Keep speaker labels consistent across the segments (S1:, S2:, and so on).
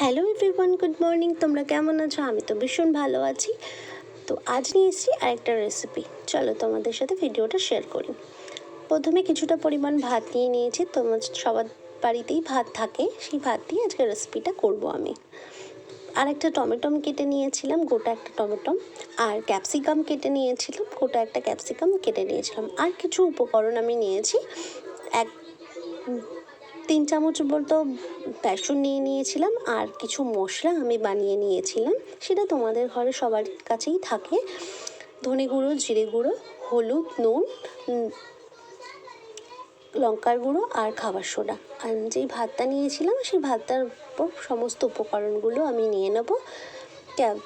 S1: Hello everyone, good morning. তোমরা কেমন আছো? আমি তো ভীষণ ভালো আছি। তো আজ নিয়ে এসেছি আরেকটা রেসিপি চলো তোমাদের সাথে ভিডিওটা শেয়ার করি। প্রথমে কিছুটা পরিমাণ ভাত নিয়ে নিয়েছি। তোমার সবার বাড়িতেই ভাত থাকে। সেই ভাত দিয়ে আজকে রেসিপিটা করব আমি। আর একটা টমেটম কেটে নিয়েছিলাম, গোটা একটা টমেটম। আর ক্যাপসিকাম কেটে নিয়েছিলাম, গোটা একটা ক্যাপসিকাম কেটে নিয়েছিলাম। আর কিছু উপকরণ আমি নিয়েছি। এক তিন চামচ বলতো বেসন নিয়ে নিয়েছিলাম আর কিছু মশলা আমি বানিয়ে নিয়েছিলাম। সেটা তোমাদের ঘরে সবার কাছেই থাকে। ধনে গুঁড়ো, জিরে গুঁড়ো, হলুদ, নুন লঙ্কার গুঁড়ো আর খাবার সোডা। আর যেই ভাতটা নিয়েছিলাম, সেই ভাতটার উপর সমস্ত উপকরণগুলো আমি নিয়ে নেব।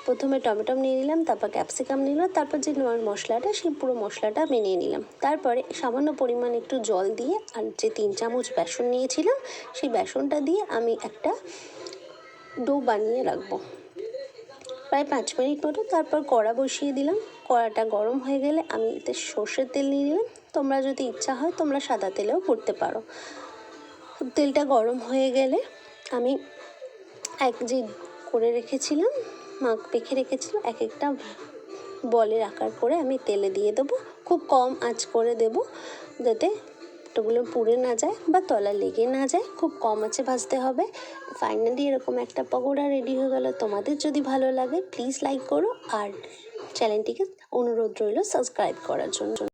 S1: প্রথমে টমেটো নিয়ে নিলাম, তারপর ক্যাপসিকাম নিলাম, তারপর যে মশলাটা সেই পুরো মশলাটা আমি নিয়ে নিলাম। তারপরে সামান্য পরিমাণ একটু জল দিয়ে, আর যে তিন চামচ বেসন নিয়েছিলাম, সেই বেসনটা দিয়ে আমি একটা ডো বানিয়ে রাখব। প্রায় পাঁচ মিনিট মতো তারপর কড়া বসিয়ে দিলাম। কড়াটা গরম হয়ে গেলে আমি এতে সর্ষের তেল নিয়ে নিলাম। তোমরা যদি ইচ্ছা হয়, তোমরা সাদা তেলেও করতে পারো। তেলটা গরম হয়ে গেলে আমি এক যে করে রেখেছিলাম। মাখ রেখেছিল এক একটা বলের আকার করে আমি তেলে দিয়ে দেবো। খুব কম আঁচ করে দেব যাতে ওগুলো পুড়ে না যায় বা তলা লেগে না যায়। খুব কম আছে ভাজতে হবে। ফাইনালি এরকম একটা পকোড়া রেডি হয়ে গেল। তোমাদের যদি ভালো লাগে প্লিজ লাইক করো। আর চ্যানেলটিকে অনুরোধ রইল সাবস্ক্রাইব করার জন্য।